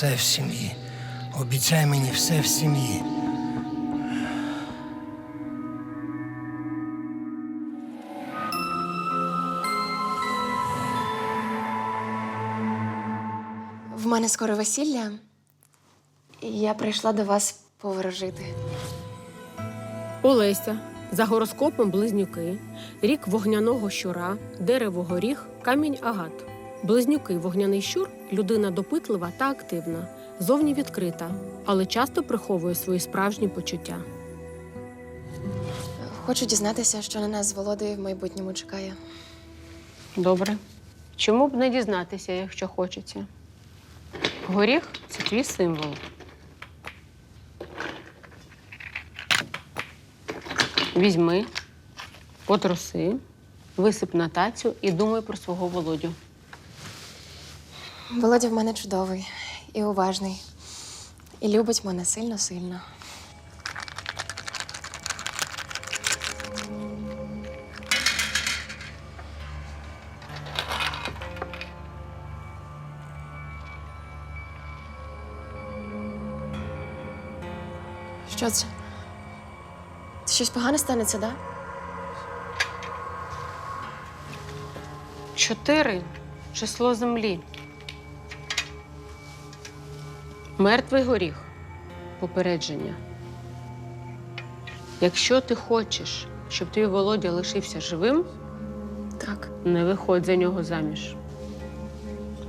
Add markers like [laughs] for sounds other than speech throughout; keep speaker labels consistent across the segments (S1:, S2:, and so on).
S1: все в сім'ї. Обіцяй мені все в сім'ї.
S2: В мене скоро весілля, і я прийшла до вас поворожити.
S3: Олеся. За гороскопом близнюки, рік вогняного щура, дерево горіх, камінь агат. Близнюки вогняний щур людина допитлива та активна, зовні відкрита, але часто приховує свої справжні почуття.
S2: Хочу дізнатися, що на нас з Володою в майбутньому чекає.
S3: Добре. Чому б не дізнатися, якщо хочеться? Горіх це твій символ. Візьми, потроси, висип на тацю і думай про свого володю.
S2: Володя в мене чудовий і уважний, і любить мене сильно-сильно. Що це? Щось погане станеться, да?
S3: Чотири число землі. Мертвий горіх. Попередження. Якщо ти хочеш, щоб твій Володя лишився живим,
S2: Так.
S3: не виходь за нього заміж.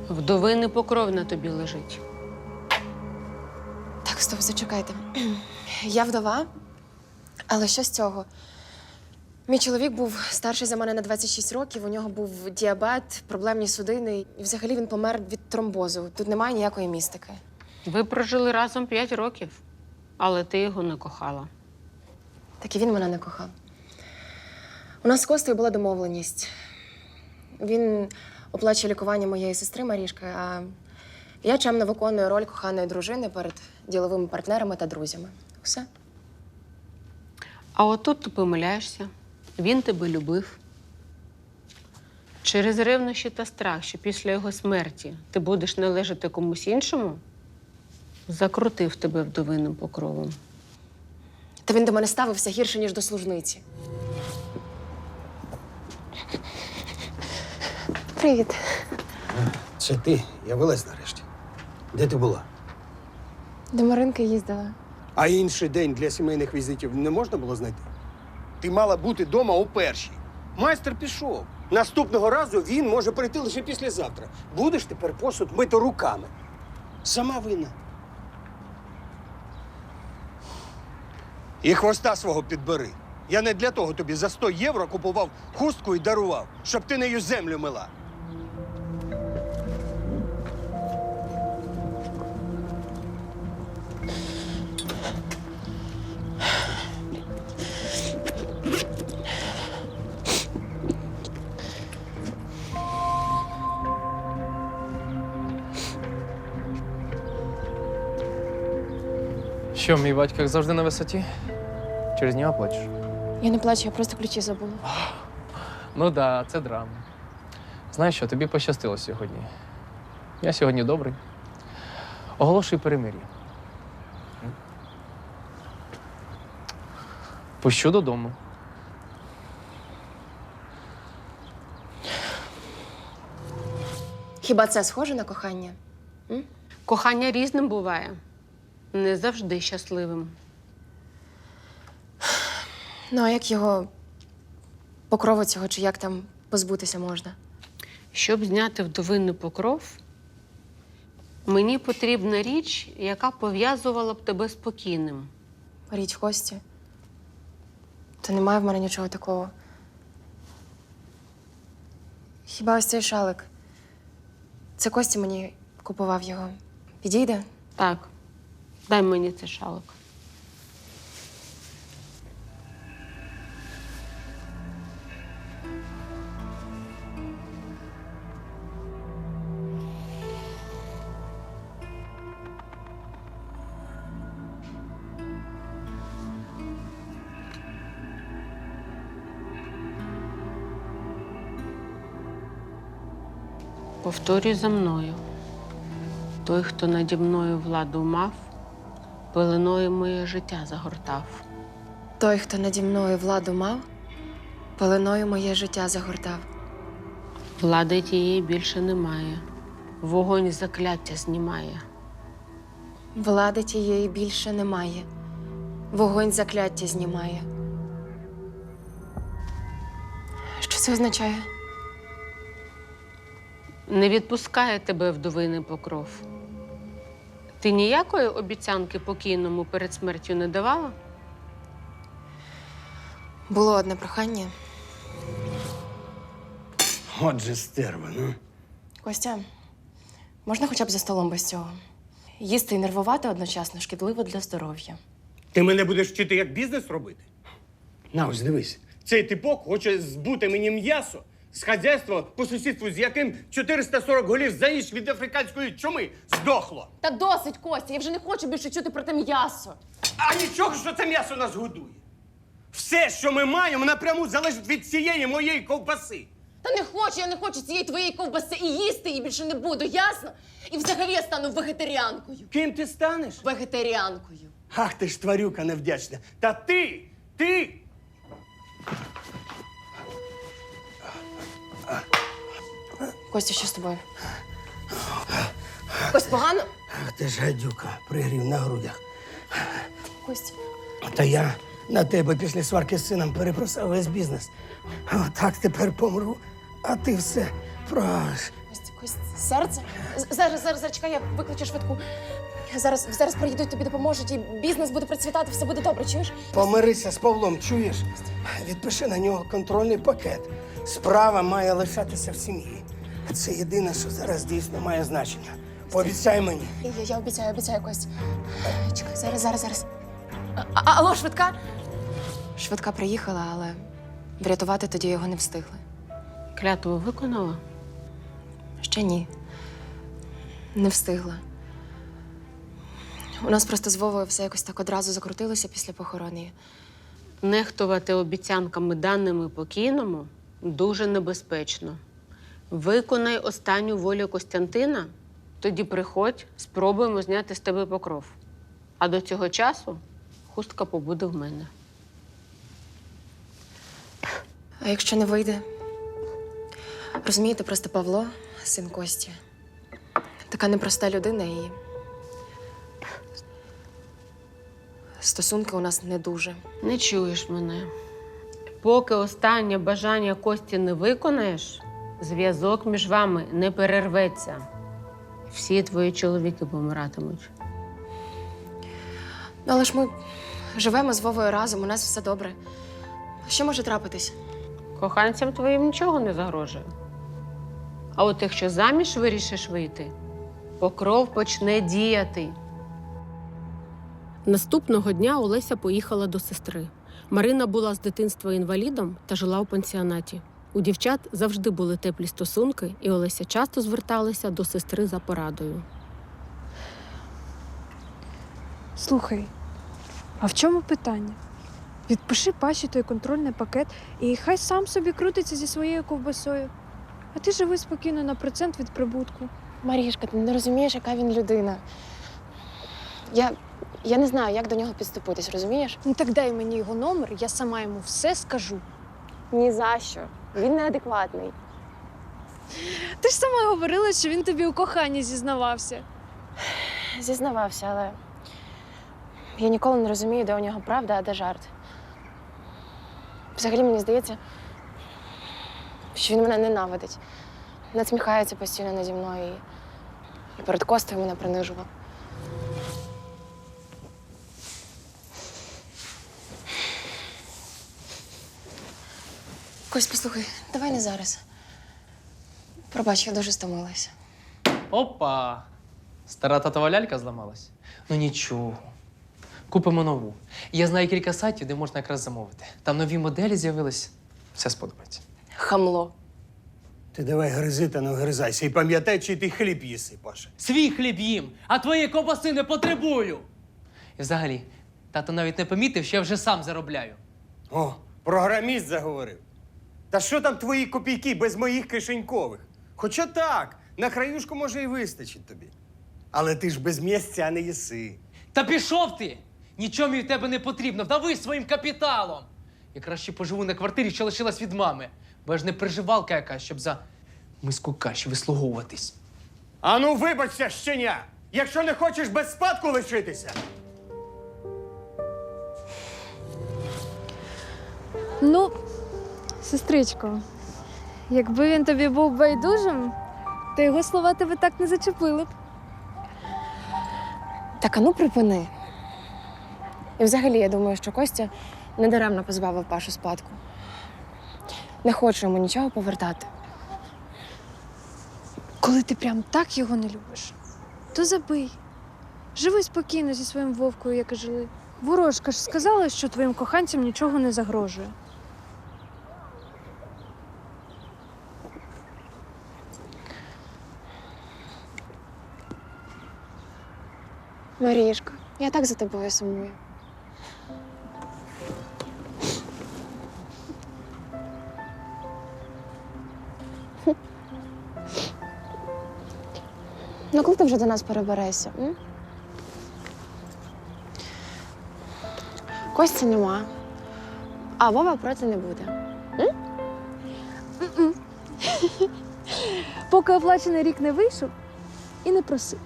S3: Вдовини покров на тобі лежить.
S2: Так, стоп, зачекайте. Я вдова, але що з цього? Мій чоловік був старший за мене на 26 років. У нього був діабет, проблемні судини, і взагалі він помер від тромбозу. Тут немає ніякої містики.
S3: Ви прожили разом п'ять років, але ти його не кохала.
S2: Так і він мене не кохав. У нас з Костею була домовленість. Він оплачує лікування моєї сестри Марішки, а я чемно виконую роль коханої дружини перед діловими партнерами та друзями. Все.
S3: А отут ти помиляєшся. Він тебе любив. Через ревнощі та страх, що після його смерті ти будеш належати комусь іншому, закрутив тебе вдовинним покровом.
S2: Та він до мене ставився гірше, ніж до служниці. Привіт.
S1: Це ти, я вилез нарешті. Де ти була?
S2: До Маринки їздила.
S4: А інший день для сімейних візитів не можна було знайти? Ти мала бути вдома о першій. Майстер пішов. Наступного разу він може прийти лише післязавтра. Будеш тепер посуд мити руками. Сама винна. І хвоста свого підбери. Я не для того тобі за 100 євро купував хустку і дарував, щоб ти нею землю мила.
S5: Що, мій батько як завжди на висоті? Через нього плачеш?
S2: Я не плачу, я просто ключі забула.
S5: Ну да, це драма. Знаєш що, тобі пощастило сьогодні. Я сьогодні добрий. Оголошую перемир'я. Пущу додому.
S2: Хіба це схоже на кохання?
S3: Кохання різним буває, не завжди щасливим.
S2: Ну, а як його покрову цього, чи як там позбутися можна?
S3: Щоб зняти вдовинний покров, мені потрібна річ, яка пов'язувала б тебе спокійним.
S2: Річ Кості. Та немає в мене нічого такого. Хіба ось цей шалик? Це Костя мені купував його. Підійде?
S3: Так, дай мені цей шалик. Повторюй за мною. Той, хто наді мною владу мав, пеленою моє життя загортав.
S2: Той, хто наді мною владу мав, пеленою моє життя загортав.
S3: Влади тієї більше немає. Вогонь закляття знімає.
S2: Влади тієї більше немає. Вогонь закляття знімає. Що це означає?
S3: Не відпускає тебе вдовиний покров. Ти ніякої обіцянки покійному перед смертю не давала?
S2: Було одне прохання.
S4: Отже, стерва, ну.
S2: Костя, можна хоча б за столом без цього? Їсти і нервувати одночасно шкідливо для здоров'я.
S4: Ти мене будеш вчити, як бізнес робити? На, ось дивись. Цей типок хоче збути мені м'ясо з хазяйства по сусідству, з яким 440 голів за ніч від африканської чуми здохло.
S2: Та досить, Костя, я вже не хочу більше чути про те м'ясо.
S4: А нічого, що це м'ясо нас годує. Все, що ми маємо, напряму залежить від цієї моєї ковбаси.
S2: Та не хочу, я не хочу цієї твоєї ковбаси і їсти її більше не буду, ясно? І взагалі я стану вегетаріанкою.
S4: Ким ти станеш?
S2: Вегетаріанкою.
S4: Ах ти ж тварюка невдячна. Та ти, ти
S2: Костя, що з тобою? Кость, погано?
S1: Ах ти ж гадюка, пригрів на грудях.
S2: Кость.
S1: Та я на тебе після сварки з сином перепросив весь бізнес. Отак тепер помру, а ти все прогаш.
S2: Кость, Кость, серце? З- Зараз, зараз, зараз, чекай, я викличу швидку. Зараз, зараз приїдуть, тобі допоможуть, і бізнес буде процвітати, все буде добре, чуєш?
S1: Помирися з Павлом, чуєш? Відпиши на нього контрольний пакет. Справа має лишатися в сім'ї. Це єдине, що зараз дійсно має значення. Пообіцяй мені.
S2: Я, я, я обіцяю, обіцяю, Кость. Чекай, зараз, зараз, зараз. А, а, алло, швидка? Швидка приїхала, але врятувати тоді його не встигли.
S3: Клятву виконала?
S2: Ще ні. Не встигла. У нас просто з Вовою все якось так одразу закрутилося після похорони.
S3: Нехтувати обіцянками даними покійному дуже небезпечно. Виконай останню волю Костянтина, тоді приходь, спробуємо зняти з тебе покров. А до цього часу хустка побуде в мене.
S2: А якщо не вийде? Розумієте, просто Павло, син Кості, така непроста людина і. Стосунки у нас не дуже.
S3: Не чуєш мене. Поки останнє бажання Кості не виконаєш, зв'язок між вами не перерветься. Всі твої чоловіки помиратимуть.
S2: Ну, але ж ми живемо з Вовою разом, у нас все добре. Що може трапитись?
S3: Коханцям твоїм нічого не загрожує. А от якщо заміж вирішиш вийти, покров почне діяти. Наступного дня Олеся поїхала до сестри. Марина була з дитинства інвалідом та жила у пансіонаті. У дівчат завжди були теплі стосунки, і Олеся часто зверталася до сестри за порадою.
S6: Слухай, а в чому питання? Відпиши паші той контрольний пакет і хай сам собі крутиться зі своєю ковбасою. А ти живи спокійно на процент від прибутку.
S2: Марішка, ти не розумієш, яка він людина. Я, я не знаю, як до нього підступитись, розумієш?
S6: Ну так дай мені його номер, я сама йому все скажу.
S2: Ні за що. Він неадекватний.
S6: Ти ж сама говорила, що він тобі у коханні зізнавався.
S2: Зізнавався, але я ніколи не розумію, де у нього правда, а де жарт. Взагалі мені здається, що він мене ненавидить. Надсміхається постійно наді мною і, і перед Костею мене принижував. Кость, послухай, давай не зараз. Пробач, я дуже стомилася.
S5: Опа! Стара татова лялька зламалась? Ну нічого. Купимо нову. Я знаю кілька сайтів, де можна якраз замовити. Там нові моделі з'явились. Все сподобається.
S2: Хамло.
S4: Ти давай гризи та не вгризайся. І пам'ятай, чи ти хліб їси, Паша.
S5: Свій хліб їм, а твої ковбаси не потребую. І взагалі, тато навіть не помітив, що я вже сам заробляю.
S4: О, програміст заговорив. Та що там твої копійки без моїх кишенькових? Хоча так, на краюшку може і вистачить тобі. Але ти ж без місця не їси.
S5: Та пішов ти! Нічого мені в тебе не потрібно. Дави своїм капіталом. Я краще поживу на квартирі, що лишилась від мами. Бо я ж не приживалка якась, щоб за миску каші вислуговуватись.
S4: Ану, вибачся, щеня! Якщо не хочеш без спадку лишитися.
S6: Ну, сестричко, якби він тобі був байдужим, то його слова тебе так не зачепили б.
S2: Так, а ну припини. І взагалі, я думаю, що Костя недаремно позбавив Пашу спадку. Не хочу йому нічого повертати.
S6: Коли ти прям так його не любиш, то забий. Живи спокійно зі своїм вовкою, як і жили. Ворожка ж сказала, що твоїм коханцям нічого не загрожує.
S2: Марішка, я так за тобою сумую. Ну, коли ти вже до нас переберешся? М? Кості нема, а Вова проти не буде. [laughs]
S6: Поки оплачений рік не вийшов і не просив.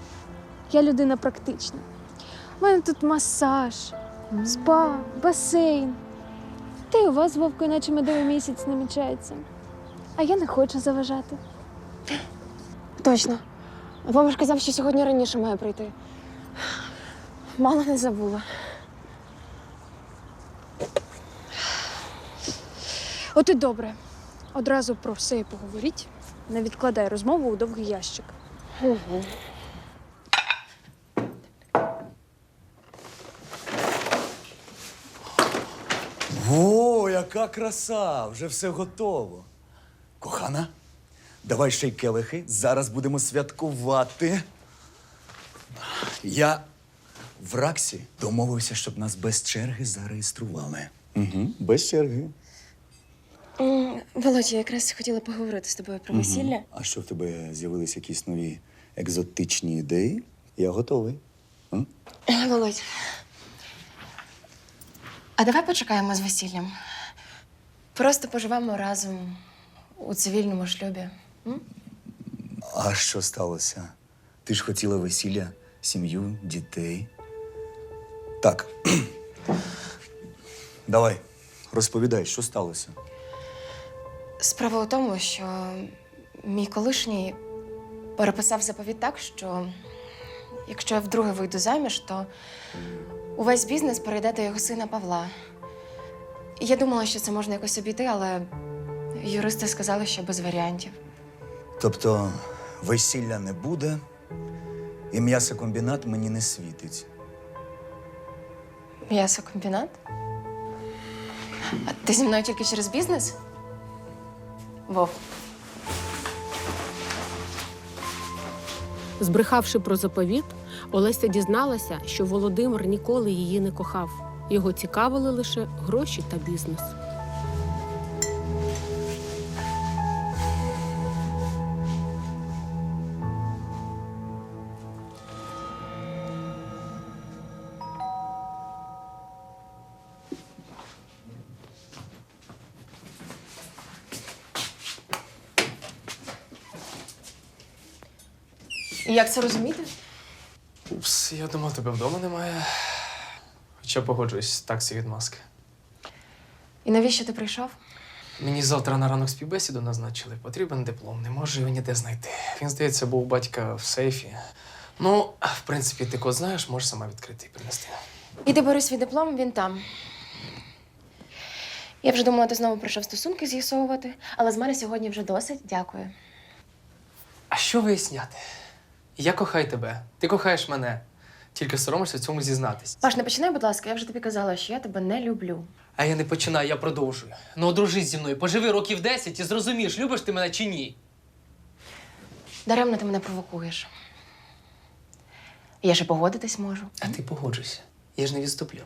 S6: Я людина практична. У мене тут масаж, спа, басейн. Та й у вас з вовкою, наче медовий місяць намічається. А я не хочу заважати.
S2: Точно. Вова ж казав, що сьогодні раніше має прийти. Мало не забула.
S6: От і добре. Одразу про все і поговоріть. Не відкладай розмову у довгий ящик.
S7: О, яка краса! Вже все готово. Кохана, давай ще й келихи. Зараз будемо святкувати. Я в Раксі домовився, щоб нас без черги зареєстрували. Угу, без черги.
S2: Володя, я якраз хотіла поговорити з тобою про весілля.
S7: А що в тебе з'явились якісь нові екзотичні ідеї? Я готовий. М?
S2: Володь. А давай почекаємо з весіллям. Просто поживемо разом у цивільному шлюбі.
S7: А що сталося? Ти ж хотіла весілля, сім'ю, дітей. Так. [clears throat] Давай, розповідай, що сталося.
S2: Справа у тому, що мій колишній переписав заповіт так, що якщо я вдруге вийду заміж, то увесь бізнес перейде до його сина Павла. Я думала, що це можна якось обійти, але юристи сказали, що без варіантів.
S7: Тобто весілля не буде, і м'ясокомбінат мені не світить.
S2: М'ясокомбінат? А ти зі мною тільки через бізнес? Вов.
S3: Збрехавши про заповіт, Олеся дізналася, що Володимир ніколи її не кохав. Його цікавили лише гроші та бізнес.
S2: І як це розуміти?
S5: Упс, я думав, тебе вдома немає. Хоча погоджуюсь, таксі від маски.
S2: І навіщо ти прийшов?
S5: Мені завтра на ранок співбесіду назначили. Потрібен диплом, не можу його ніде знайти. Він, здається, був у батька в сейфі. Ну, в принципі, ти код знаєш, можеш сама відкрити і принести.
S2: Іди бери свій диплом, він там. Я вже думала, ти знову прийшов стосунки з'ясовувати, але з мене сьогодні вже досить. Дякую.
S5: А що виясняти? Я кохаю тебе, ти кохаєш мене. Тільки соромишся в цьому зізнатись.
S2: Паш, не починай, будь ласка, я вже тобі казала, що я тебе не люблю.
S5: А я не починаю, я продовжую. Ну, одружись зі мною, поживи років 10 і зрозумієш, любиш ти мене чи ні.
S2: Даремно ти мене провокуєш. Я ще погодитись можу.
S5: А ти погоджуйся. Я ж не відступлю.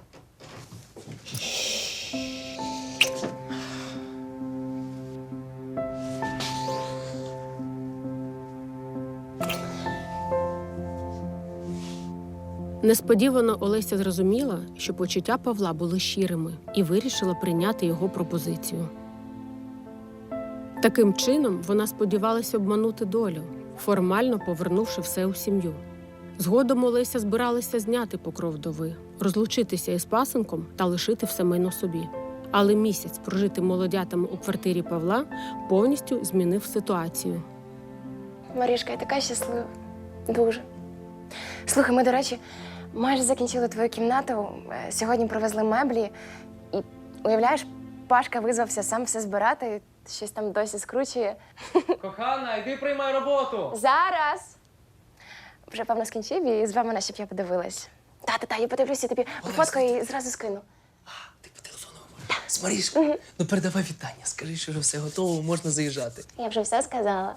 S3: Несподівано Олеся зрозуміла, що почуття Павла були щирими і вирішила прийняти його пропозицію. Таким чином вона сподівалася обманути долю, формально повернувши все у сім'ю. Згодом Олеся збиралася зняти покров вдови, розлучитися із пасенком та лишити все майно собі. Але місяць прожити молодятами у квартирі Павла повністю змінив ситуацію.
S2: Марішка, я така щаслива. Дуже. Слухай, ми, до речі, майже закінчили твою кімнату. Е, Сьогодні привезли меблі. І уявляєш, Пашка визвався сам все збирати, щось там досі скручує. [laughs]
S5: Кохана, йди приймай роботу.
S2: Зараз. Вже певно скінчив і звав мене, щоб я подивилась. Та, та, та, я подивлюся, тобі пофоткаю і зразу скину.
S5: Ти по телефону. З Марішкою. Ну передавай вітання. Скажи, що вже все готово, можна заїжджати.
S2: Я вже все сказала.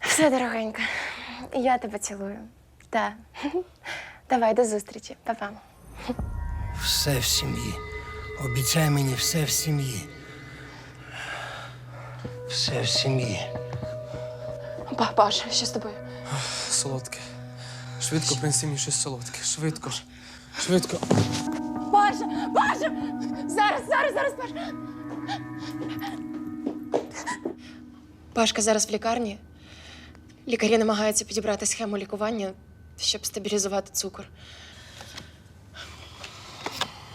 S2: Все, дорогенька. Я тебе цілую. Так. [laughs] Давай, до зустрічі. Па-па.
S1: Все в сім'ї. Обіцяй мені все в сім'ї. Все в сім'ї.
S2: Па, Паш, що з тобою?
S5: Солодке. Швидко принеси мені щось солодке. Швидко. Швидко.
S2: Паша! Паша! Зараз, зараз, зараз, Паша! Пашка зараз в лікарні. Лікарі намагаються підібрати схему лікування, щоб стабілізувати цукор.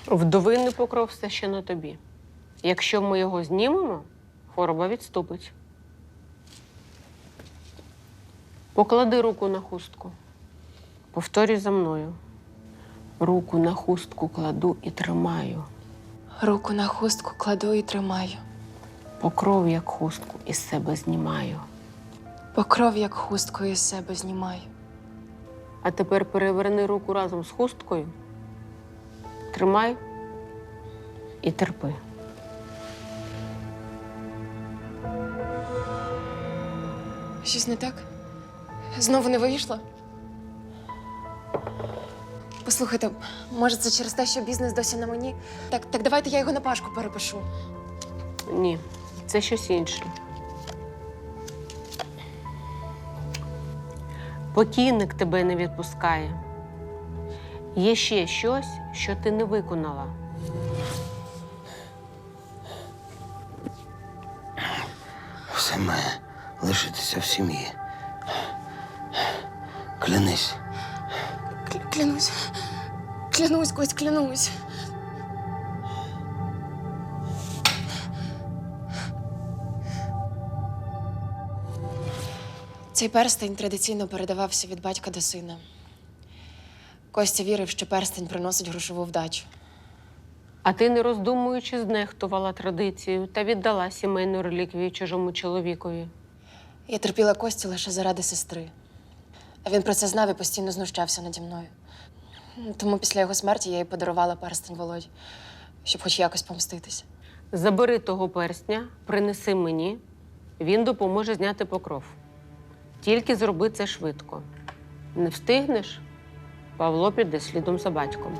S3: Вдовинний покров все ще на тобі. Якщо ми його знімемо, хвороба відступить. Поклади руку на хустку. Повторюй за мною. Руку на хустку кладу і тримаю.
S2: Руку на хустку кладу і тримаю.
S3: Покров, як хустку, із себе знімаю.
S2: Покров, як хусткою з себе знімаю.
S3: А тепер переверни руку разом з хусткою. Тримай і терпи.
S2: Щось не так? Знову не вийшло? Послухайте, може, це через те, що бізнес досі на мені? Так, так давайте я його на пашку перепишу.
S3: Ні, це щось інше. Покійник тебе не відпускає. Є ще щось, що ти не виконала.
S1: Все має лишитися в сім'ї. Клянись.
S2: Клянусь. Клянусь, Кость, клянусь. Цей перстень традиційно передавався від батька до сина. Костя вірив, що перстень приносить грошову вдачу.
S3: А ти, не роздумуючи, знехтувала традицію та віддала сімейну реліквію чужому чоловікові.
S2: Я терпіла Костю лише заради сестри. А він про це знав і постійно знущався наді мною. Тому після його смерті я й подарувала перстень Володі, щоб хоч якось помститися.
S3: Забери того перстня, принеси мені, він допоможе зняти покров. Тільки зроби це швидко. Не встигнеш, Павло піде слідом за батьком.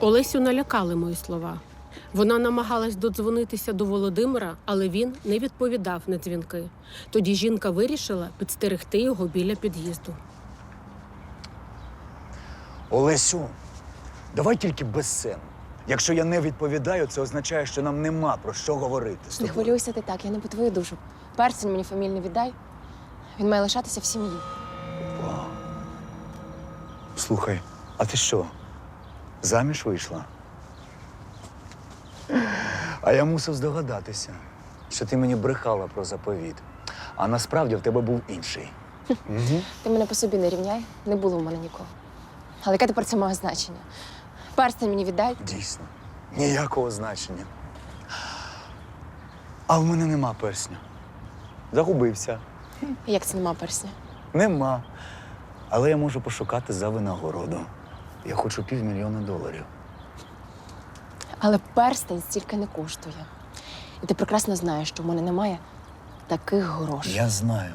S3: Олесю налякали мої слова. Вона намагалась додзвонитися до Володимира, але він не відповідав на дзвінки. Тоді жінка вирішила підстерегти його біля під'їзду.
S7: Олесю, давай тільки без сцен. Якщо я не відповідаю, це означає, що нам нема про що говорити. з
S2: Не
S7: тобою.
S2: хвилюйся ти так, я не по твою душу. Перстень мені фамільний віддай. Він має лишатися в сім'ї.
S7: Вау. Слухай, а ти що? Заміж вийшла? А я мусив здогадатися, що ти мені брехала про заповіт. А насправді в тебе був інший. Угу.
S2: Ти мене по собі не рівняй, не було в мене нікого. Але яке тепер це має значення? Перстень мені віддай.
S7: Дійсно, ніякого значення. А в мене нема персня. Загубився.
S2: Як це нема персня?
S7: Нема. Але я можу пошукати за винагороду. Я хочу півмільйона доларів.
S2: Але перстень стільки не коштує. І ти прекрасно знаєш, що в мене немає таких грошей.
S7: Я знаю.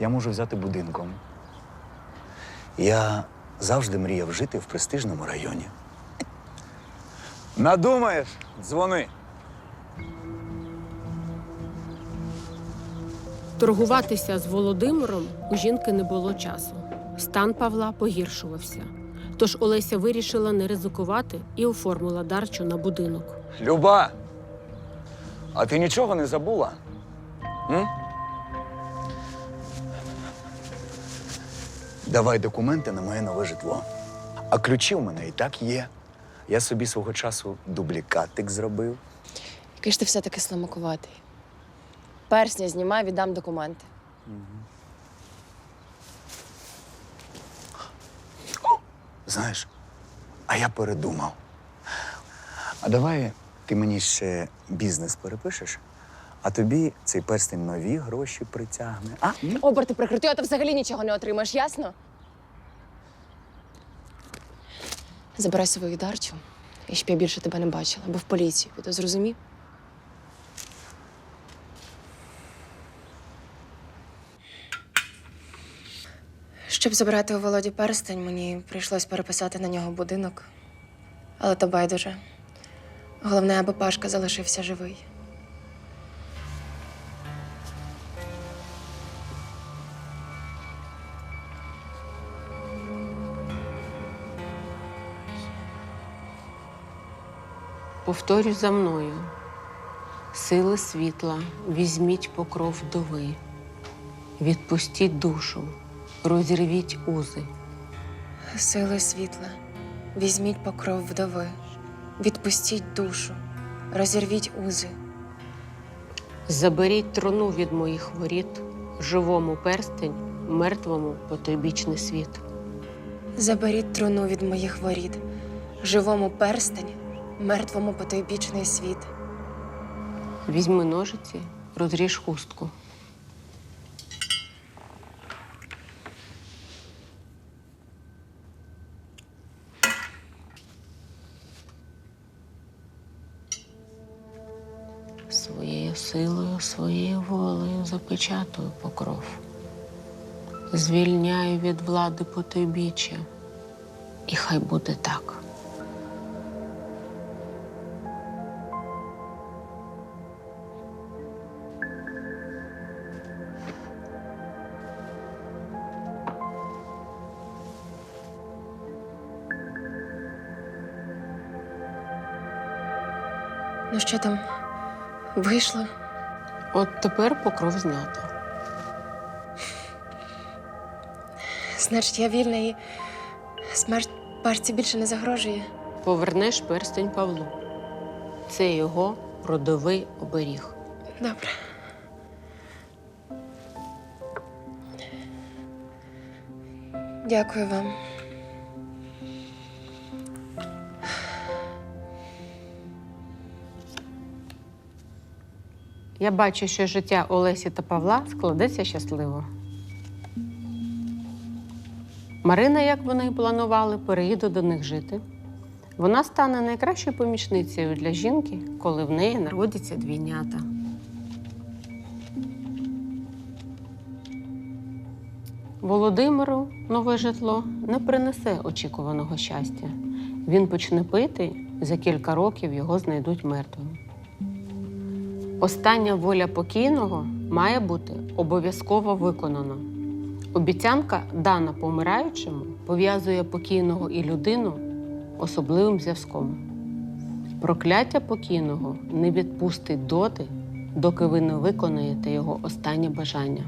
S7: Я можу взяти будинком. Я завжди мріяв жити в престижному районі. Надумаєш? Дзвони.
S3: Торгуватися з Володимиром у жінки не було часу. стан Павла погіршувався. Тож Олеся вирішила не ризикувати і оформила дарчу на будинок.
S7: Люба, а ти нічого не забула? М? Давай документи на моє нове житло. А ключі у мене і так є. Я собі свого часу дублікатик зробив.
S2: Який ж ти все-таки слимакуватий. Персня знімай, віддам документи.
S7: Знаєш, а я передумав. А давай ти мені ще бізнес перепишеш, а тобі цей перстень нові гроші притягне. А?
S2: Оберти прикрити, а ти взагалі нічого не отримаєш, ясно? Забирай свою дарчу, і щоб я більше тебе не бачила, бо в поліцію піду, зрозумів? Щоб забрати у Володі перстень, мені прийшлось переписати на нього будинок. Але то байдуже. Головне, аби Пашка залишився живий.
S3: Повторюй за мною. Сили світла, візьміть покров вдови, відпустіть душу, розірвіть узи.
S2: Сили світла, візьміть покров вдови, відпустіть душу, розірвіть узи.
S3: Заберіть трону від моїх воріт, живому перстень, мертвому потойбічний світ.
S2: Заберіть труну від моїх воріт, живому перстень, мертвому потойбічний світ.
S3: Візьми ножиці, розріж хустку. Своєю волею запечатую покров. Звільняю від влади потойбіччя. І хай буде так.
S2: Ну що там? Вийшло?
S3: От тепер покров знято.
S2: Значить, я вільна і смерть Пашці більше не загрожує.
S3: Повернеш перстень Павлу. Це його родовий оберіг.
S2: Добре. Дякую вам.
S3: Я бачу, що життя Олесі та Павла складеться щасливо. Марина, як вони і планували, переїде до них жити. Вона стане найкращою помічницею для жінки, коли в неї народяться двійнята. Володимиру нове житло не принесе очікуваного щастя. Він почне пити, за кілька років його знайдуть мертвим. Остання воля покійного має бути обов'язково виконана. Обіцянка, дана помираючому, пов'язує покійного і людину особливим зв'язком. Прокляття покійного не відпустить доти, доки ви не виконаєте його останнє бажання.